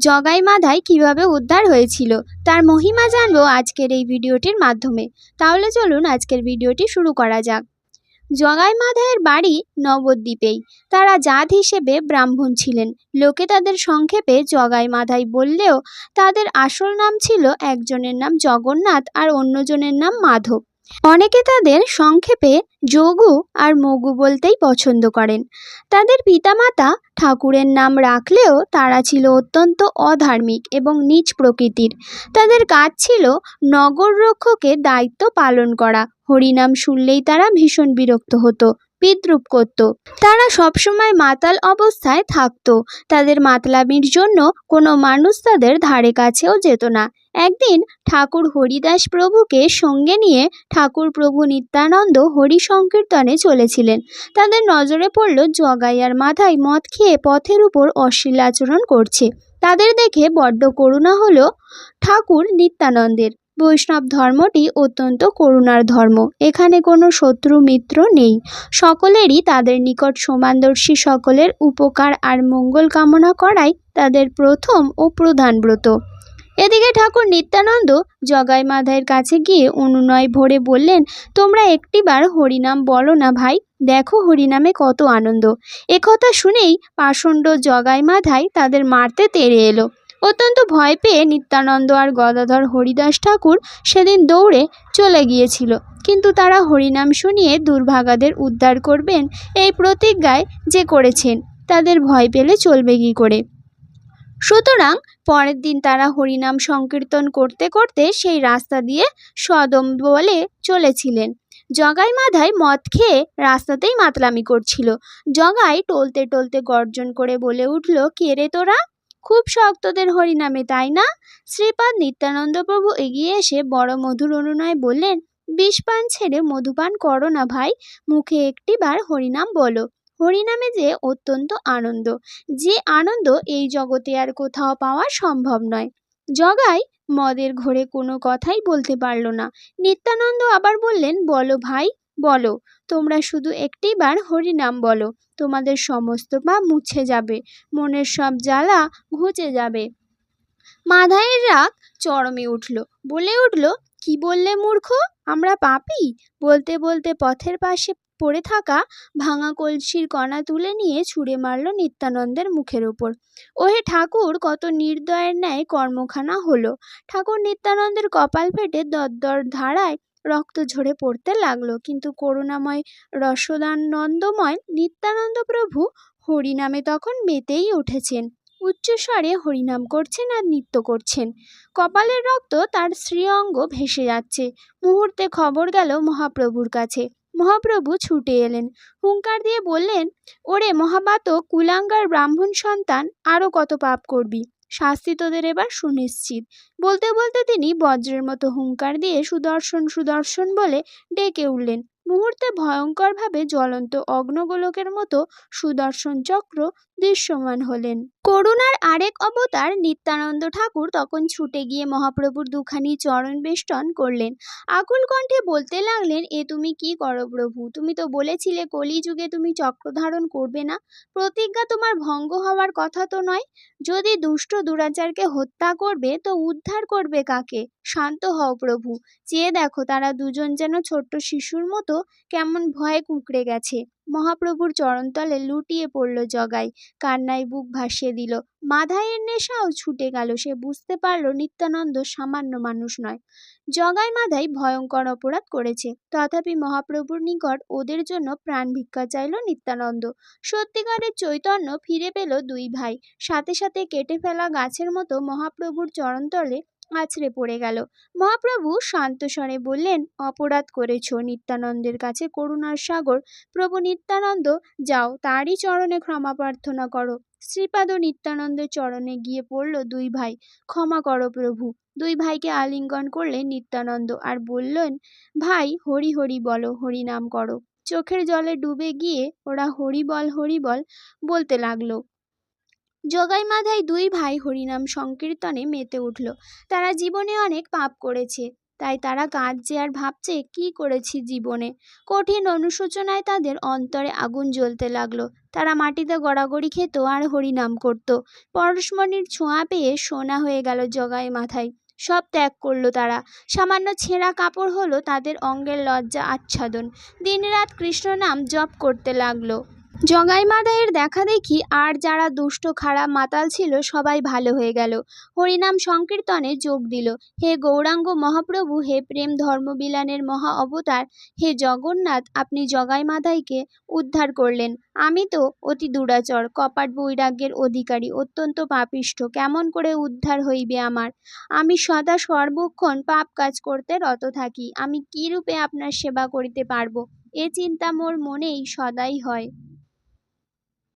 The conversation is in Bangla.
জগাই মাধায় কীভাবে উদ্ধার হয়েছিল, তার মহিমা জানব আজকের এই ভিডিওটির মাধ্যমে। তাহলে চলুন আজকের ভিডিওটি শুরু করা যাক। জগাই মাধায়ের বাড়ি নবদ্বীপেই। তারা জাত হিসেবে ব্রাহ্মণ ছিলেন। লোকে তাদের সংক্ষেপে জগাই মাধাই বললেও তাদের আসল নাম ছিল একজনের নাম জগন্নাথ আর অন্যজনের নাম মাধব। অনেকে তাদের সংক্ষেপে যোগু আর মগু বলতেই পছন্দ করেন। তাদের পিতামাতা ঠাকুরের নাম রাখলেও তারা ছিল অত্যন্ত অধার্মিক এবং নীচ প্রকৃতির। তাদের কাজ ছিল নগর রক্ষকের দায়িত্ব পালন করা। হরিনাম শুনলেই তারা ভীষণ বিরক্ত হতো। বিদ্রুপ করত। তারা সবসময় মাতাল অবস্থায় থাকতো। তাদের মাতলামির জন্য কোনো মানুষ তাদের ধারে কাছেও যেত না। একদিন ঠাকুর হরিদাস প্রভুকে সঙ্গে নিয়ে ঠাকুর প্রভু নিত্যানন্দ হরি সংকীর্তনে চলেছিলেন। তাদের নজরে পড়ল জগাইয়ার মাথায় মদ খেয়ে পথের উপর অশ্লীল আচরণ করছে। তাদের দেখে বড্ড করুণা হলো ঠাকুর নিত্যানন্দের। বৈষ্ণব ধর্মটি অত্যন্ত করুণার ধর্ম। এখানে কোনো শত্রু, মিত্র নেই। সকলেরই তাদের নিকট সমানদর্শী, সকলের উপকার আর মঙ্গল কামনা করাই তাদের প্রথম ও প্রধান ব্রত। এদিকে ঠাকুর নিত্যানন্দ জগাই মাধায়ের কাছে গিয়ে অনুনয় ভরে বললেন, তোমরা একটিবার হরিনাম বলো না ভাই। দেখো হরিনামে কত আনন্দ। একথা শুনেই পাষণ্ড জগাই মাধাই তাদের মারতে তেড়ে এলো। অত্যন্ত ভয় পেয়ে নিত্যানন্দ আর গদাধর হরিদাস ঠাকুর সেদিন দৌড়ে চলে গিয়েছিল। কিন্তু তারা হরিনাম শুনিয়ে দুর্ভাগাদের উদ্ধার করবেন এই প্রতিজ্ঞায় যে করেছেন, তাদের ভয় পেলে চলবে কী করে? সুতরাং পরের দিন তারা হরিনাম সংকীর্তন করতে করতে সেই রাস্তা দিয়ে সদম বলে চলেছিলেন। জগাই মাধায় মদ খেয়ে রাস্তাতেই মাতলামি করছিল। জগাই টলতে টলতে গর্জন করে বলে উঠল, কে রে তোরা? খুব শক্তদের তোদের হরিনামে, তাই না? শ্রীপাদ নিত্যানন্দ প্রভু এগিয়ে এসে বড় মধুর অনুনয় বললেন বিষপান ছেড়ে মধুপান করো না ভাই, মুখে একটিবার হরিনাম বলো। হরিনামে যে অত্যন্ত আনন্দ, যে আনন্দ এই জগতে আর কোথাও পাওয়া সম্ভব নয় জগাই মদের ঘোরে কোনো কথাই বলতে পারল না। নিত্যানন্দ আবার বললেন, বলো ভাই বলো, তোমরা শুধু একটিবার হরিনাম বলো, তোমাদের সমস্ত পাপ মুছে যাবে, মনের সব জ্বালা ঘুচে যাবে। মাধায়ের রাগ চরমে উঠল, বলে উঠল, কি বললে মূর্খ? আমরা পাপি? বলতে বলতে পথের পাশে পড়ে থাকা ভাঙা কলসির কণা তুলে নিয়ে ছুঁড়ে মারল নিত্যানন্দের মুখের ওপর। ওহে ঠাকুর, কত নির্দয়ের ন্যায় কর্মখানা হলো। ঠাকুর নিত্যানন্দের কপাল ফেটে দরদর ধারায় রক্ত ঝরে পড়তে লাগল। কিন্তু করুণাময় রসদানন্দময় নিত্যানন্দ প্রভু হরিনামে তখন মেতেই উঠেছেন। উচ্চস্বরে হরিনাম করছেন আর নৃত্য করছেন। কপালের রক্ত তার শ্রীঅঙ্গ ভেসে যাচ্ছে। মুহূর্তে খবর গেল মহাপ্রভুর কাছে। মহাপ্রভু ছুটে এলেন। হুঙ্কার দিয়ে বললেন, ওরে মহাবাত, কুলাঙ্গার ব্রাহ্মণ সন্তান আরও কত পাপ করবি? শাস্তি তোদের এবার সুনিশ্চিত। বলতে বলতে তিনি বজ্রের মতো হুঙ্কার দিয়ে সুদর্শন সুদর্শন বলে ডেকে উঠলেন। মুহূর্তে ভয়ঙ্করভাবে জ্বলন্ত অগ্নগোলকের মতো সুদর্শন চক্র দৃশ্যমান হলেন। করুণার আরেক অবতার নিত্যানন্দ ঠাকুর তখন ছুটে গিয়ে মহাপ্রভুর দুখানি চরণ বেষ্টন করলেন। আকুল কণ্ঠে বলতে লাগলেন, এ তুমি কি করো প্রভু? তুমি তো বলেছিলে কলিযুগে তুমি চক্র ধারণ করবে না। প্রতিজ্ঞা তোমার ভঙ্গ হওয়ার কথা তো নয়। যদি দুষ্ট দুরাচারকে হত্যা করবে, তো উদ্ধার করবে কাকে? শান্ত হও প্রভু। চেয়ে দেখো, তারা দুজন যেন ছোট্ট শিশুর মতো কেমন ভয়ে কুঁকড়ে গেছে। মহাপ্রভুর চরণতলে লুটিয়ে পড়ল জগাই। কান্নায় বুক ভাসিয়ে দিল। মাধায়ের নেশাও ছুটে গেল। সে বুঝতে পারল নিত্যানন্দ সামান্য মানুষ নয়। জগাই মাধাই ভয়ঙ্কর অপরাধ করেছে। তথাপি মহাপ্রভুর নিকট ওদের জন্য প্রাণ ভিক্ষা চাইল নিত্যানন্দ। সত্যিকারের চৈতন্য ফিরে পেল দুই ভাই। সাথে সাথে কেটে ফেলা গাছের মতো মহাপ্রভুর চরণতলে আছড়ে পড়ে গেল। মহাপ্রভু শান্ত স্বরে বললেন, অপরাধ করেছ নিত্যানন্দের কাছে করুণার সাগর। প্রভু নিত্যানন্দ, যাও তারই চরণে ক্ষমা প্রার্থনা করো। শ্রীপাদ নিত্যানন্দের চরণে গিয়ে পড়ল দুই ভাই। ক্ষমা করো প্রভু। দুই ভাইকে আলিঙ্গন করলেন নিত্যানন্দ আর বললেন, ভাই, হরি হরি বলো হরি নাম করো। চোখের জলে ডুবে গিয়ে ওরা হরি বল হরি বল বলতে লাগল। জগাই মাধায় দুই ভাই হরিনাম সংকীর্তনে মেতে উঠল। তারা জীবনে অনেক পাপ করেছে। তাই তারা কাঁদছে আর ভাবছে, কি করেছি জীবনে? কঠিন অনুশোচনায় তাদের অন্তরে আগুন জ্বলতে লাগল। তারা মাটিতে গড়াগড়ি খেত আর হরিনাম করত। পরশমণির ছোঁয়া পেয়ে সোনা হয়ে গেল জগাই মাথায় সব ত্যাগ করল তারা। সামান্য ছেঁড়া কাপড় হলো তাদের অঙ্গের লজ্জা আচ্ছাদন। দিনরাত কৃষ্ণ নাম জপ করতে লাগল। জগাই মাদায়ের দেখা দেখি আর যারা দুষ্ট, খারাপ মাতাল ছিল সবাই ভালো হয়ে গেল। হরিনাম সংকীর্তনে যোগ দিল। হে গৌরাঙ্গ মহাপ্রভু, হে প্রেম ধর্মবিলানের মহা অবতার, হে জগন্নাথ, আপনি জগাই মাদাইকে উদ্ধার করলেন। আমি তো অতি দুরাচর, কপাট বৈরাগ্যের অধিকারী, অত্যন্ত পাপিষ্ঠ, কেমন করে উদ্ধার হইবে আমার? আমি সদা সর্বক্ষণ পাপ কাজ করতে রত থাকি, আমি কি রূপে আপনার সেবা করিতে পারব? এ চিন্তা মোর মনেই সদাই হয়।